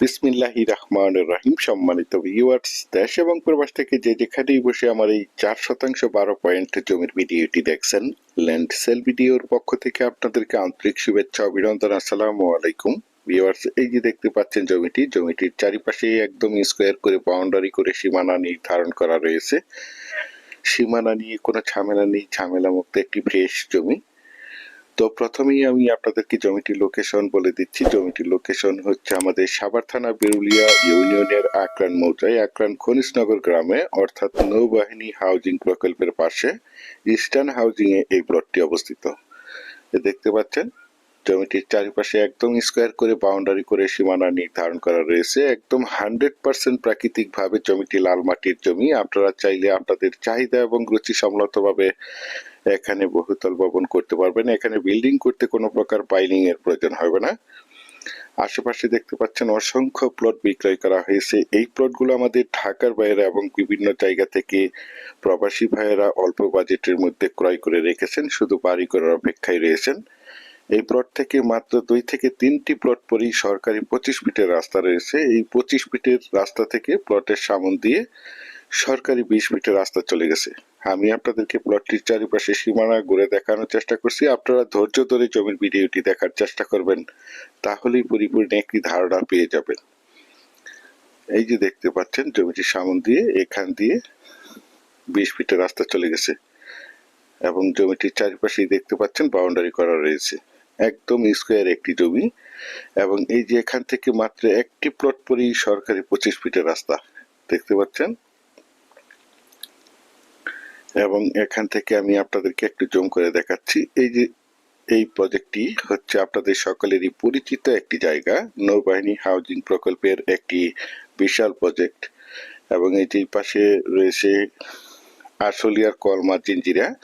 বিসমিল্লাহি রহমান রহিম। সম্মানিত ভিউয়ার্স দেশ এবং প্রবাস থেকে যে যেখানেই বসে আমার এই চার শতাংশ বারো পয়েন্ট জমির ভিডিওটি দেখছেন, ল্যান্ড সেল ভিডিওর পক্ষ থেকে আপনাদেরকে আন্তরিক শুভেচ্ছা, অভিনন্দন, আসসালামু আলাইকুম। ভিউয়ার্স এই যে দেখতে পাচ্ছেন জমিটি, জমিটির চারিপাশে একদম স্কোয়ার করে বাউন্ডারি করে সীমানা নির্ধারণ করা রয়েছে। সীমানা নিয়ে কোনো ঝামেলা নেই ঝামেলা মুক্ত একটি ফ্রেশ জমি। তো প্রথমেই আমি আপনাদেরকে জমিটির লোকেশন বলে দিচ্ছি। জমিটির লোকেশন হচ্ছে আমাদের সাভার থানা বেরুলিয়া ইউনিয়নের আকরান মৌজায়। আকরান খনিজনগর গ্রামে, অর্থাৎ নৌবাহিনী হাউজিং প্রকল্পের পাশে ইস্টার্ন হাউজিং এ এই প্লটটি অবস্থিত। দেখতে পাচ্ছেন, জমিটির চারিপাশে একদম স্কোয়ার করে বাউন্ডারি করে সীমানা নির্ধারণ করা রয়েছে। একদম হান্ড্রেড পার্সেন্ট প্রাকৃতিক ভাবে জমিটি লাল মাটির জমি। আপনারা চাইলে আপনাদের চাহিদা এবং রুচি সম্মতভাবে এখানে বহুতল ভবন করতে পারবেন। এখানে বিল্ডিং করতে কোনো প্রকার পাইলিং এর প্রয়োজন হবে না। আশেপাশে দেখতে পাচ্ছেন অসংখ্য প্লট বিক্রয় করা হয়েছে। এই প্লটগুলো আমাদের ঢাকার বাইরে এবং বিভিন্ন জায়গা থেকে প্রবাসী ভাইয়েরা অল্প বাজেটের মধ্যে ক্রয় করে রেখেছেন। শুধু বাড়ি করার অপেক্ষায় রয়েছেন। এই প্লট থেকে মাত্র দুই থেকে তিনটি প্লট পরেই সরকারি পঁচিশ ফিটের রাস্তা রয়েছে। এই পঁচিশ ফিটের রাস্তা থেকে প্লটের সামন দিয়ে সরকারি বিশ ফিটের রাস্তা চলে গেছে। আমি আপনাদেরকে প্লটটির চারিপাশে সীমানা ঘুরে দেখানোর চেষ্টা করছি। আপনারা ধৈর্য ধরে জমির ভিডিওটি দেখার চেষ্টা করবেন, তাহলেই পরিপূর্ণ একটি ধারণা পেয়ে যাবেন। এই যে দেখতে পাচ্ছেন জমিটির সামন দিয়ে, এখান দিয়ে বিশ ফিটের রাস্তা চলে গেছে এবং জমিটির চারিপাশেই দেখতে পাচ্ছেন বাউন্ডারি করা রয়েছে। একদম স্কোয়ার একটি জমি এবং এই যে এখান থেকে মাত্র একটি প্লট পরেই সরকারি পঁচিশ ফিটের রাস্তা। দেখতে পাচ্ছেন? এবং এখান থেকে আমি আপনাদেরকে একটু জুম করে দেখাচ্ছি। এই যে, এই প্রজেক্টটি হচ্ছে আপনাদের সকলেরই পরিচিত একটি জায়গা, নৌবাহিনী হাউজিং প্রকল্পের একটি বিশাল প্রজেক্ট। এবং যে পাশে রয়েছে আশুলিয়ার কলমা জিঞ্জিরা।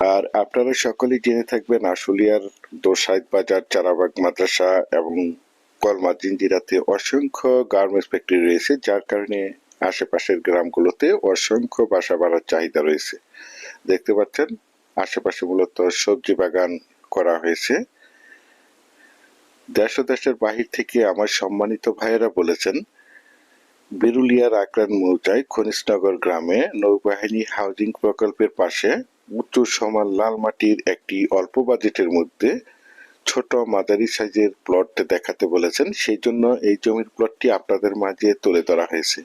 আর আপনারা সকলেই জেনে থাকবেন, আশুলিয়ার দোসাইদ বাজার, চারাবাগ মাদ্রাসা এবং কলমা জিঞ্জিরাতে অসংখ্য গার্মেন্টস ফ্যাক্টরি রয়েছে, যার কারণে আশেপাশের গ্রামগুলোতে অসংখ্য বাসা বাড়ার চাহিদা রয়েছে। দেখতে পাচ্ছেন, আশেপাশে মূলত সবজি বাগান করা হয়েছে। দেশ ও দেশের বাহির থেকে আমার সম্মানিত ভাইয়েরা বলেছেন, বেরুলিয়ার আকরান মৌজায় খনিজনগর গ্রামে নৌবাহিনী হাউজিং প্রকল্পের পাশে উঁচু সমান লাল মাটির একটি অল্প বাজেটের মধ্যে ছোট মাদারি সাইজের প্লট দেখাতে বলেছেন। সেই জন্য এই জমির প্লটটি আপনাদের মাঝে তুলে ধরা হয়েছে।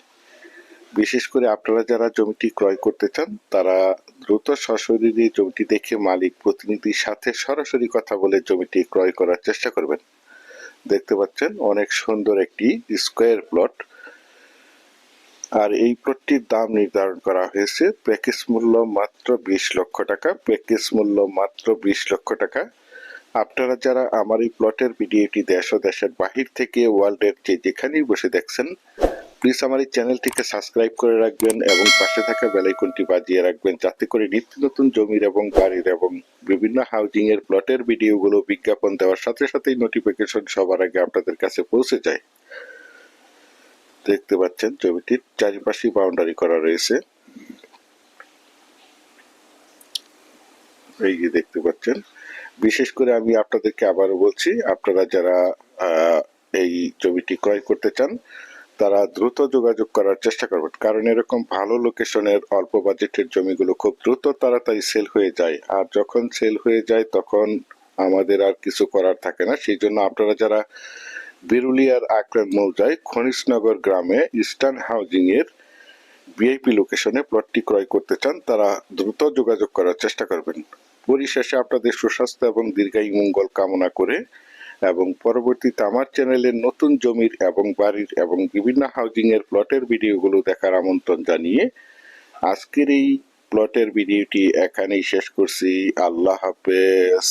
বিশেষ করে আপনারা যারা জমিটি ক্রয় করতে চান, তারা দ্রুত সশরীরে জমিটি দেখে মালিক, প্রতিনিধির সাথে সরাসরি কথা বলে জমিটি ক্রয় করার চেষ্টা করবেন। দেখতে পাচ্ছেন, অনেক সুন্দর একটি স্কোয়ার প্লট। আর এই প্লটটির দাম নির্ধারণ করা হয়েছে, প্যাকেজ মূল্য মাত্র বিশ লক্ষ টাকা। প্যাকেজ মূল্য মাত্র বিশ লক্ষ টাকা। আপনারা যারা আমার এই প্লটের ভিডিওটি দেশ ও দেশের বাহির থেকে, ওয়ার্ল্ডের যে যেখানেই বসে দেখছেন প্লিজ আমার এই চ্যানেলটিকে সাবস্ক্রাইব করে রাখবেন এবং পাশে থাকা বেলাইকনটি বাজিয়ে রাখবেন যাতে করে নিত্য নতুন জমির এবং বাড়ির এবং বিভিন্ন হাউজিং এর প্লটের ভিডিওগুলো বিজ্ঞাপন দেওয়ার সাথে সাথেই নোটিফিকেশন সবার আগে আপনাদের কাছে পৌঁছে যায়। দেখতে পাচ্ছেন জমিটির চারিপাশে বাউন্ডারি করা রয়েছে। এই যে দেখতে পাচ্ছেন। বিশেষ করে আমি আপনাদেরকে আবারও বলছি, আপনারা যারা এই জমিটি ক্রয় করতে চান তারা দ্রুত যোগাযোগ করার চেষ্টা করবেন। কারণ এরকম ভালো লোকেশনের অল্প বাজেটের জমিগুলো খুব দ্রুত তাড়াতাড়ি সেল হয়ে যায়। আর যখন সেল হয়ে যায়, তখন আমাদের আর কিছু করার থাকে না। সেই জন্য আপনারা যারা বিরুলিয়ার আক্রান্ত মৌজায় খনিজনগর গ্রামে ইস্টার্ন হাউজিং এর ভিআইপি লোকেশনে প্লটটি ক্রয় করতে চান, তারা দ্রুত যোগাযোগ করার চেষ্টা করবেন। পরিশেষে আপনাদের সুস্বাস্থ্য এবং দীর্ঘায়ু মঙ্গল কামনা করে এবং পরবর্তীতে আমার চ্যানেলের নতুন জমির এবং বাড়ির এবং বিভিন্ন হাউজিংয়ের প্লটের ভিডিওগুলো দেখার আমন্ত্রণ জানিয়ে আজকের এই প্লটের ভিডিওটি এখানেই শেষ করছি। আল্লাহ হাফেজ।